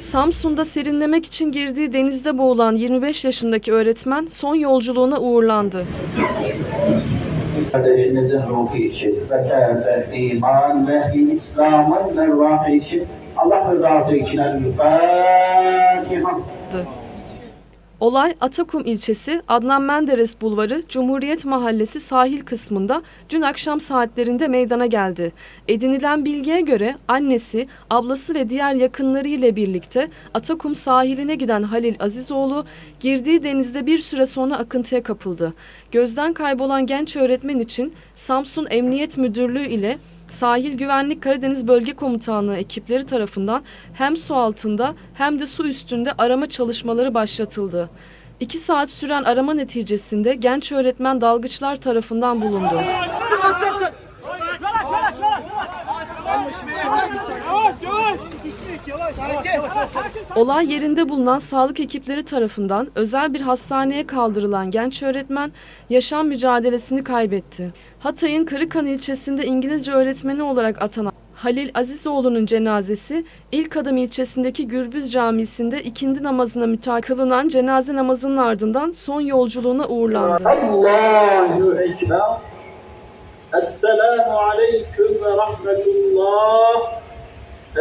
Samsun'da serinlemek için girdiği denizde boğulan 25 yaşındaki öğretmen son yolculuğuna uğurlandı. Kardeşimizin ruhu için ve iman ve İslam'ın mervahı için Allah rızası için El-Fatiha. Olay Atakum ilçesi Adnan Menderes Bulvarı Cumhuriyet Mahallesi sahil kısmında dün akşam saatlerinde meydana geldi. Edinilen bilgiye göre annesi, ablası ve diğer yakınları ile birlikte Atakum sahiline giden Halil Azizoğlu girdiği denizde bir süre sonra akıntıya kapıldı. Gözden kaybolan genç öğretmen için Samsun Emniyet Müdürlüğü ile Sahil Güvenlik Karadeniz Bölge Komutanlığı ekipleri tarafından hem su altında hem de su üstünde arama çalışmaları başlatıldı. İki saat süren arama neticesinde genç öğretmen dalgıçlar tarafından bulundu. Olay yerinde bulunan sağlık ekipleri tarafından özel bir hastaneye kaldırılan genç öğretmen yaşam mücadelesini kaybetti. Hatay'ın Kırıkhan ilçesinde İngilizce öğretmeni olarak atanan Halil Azizoğlu'nun cenazesi İlk Adım ilçesindeki Gürbüz Camisi'nde ikindi namazına müteakip kılınan cenaze namazının ardından son yolculuğuna uğurlandı. Allahu Ekber. Esselamu Aleyküm ve Rahmetullah.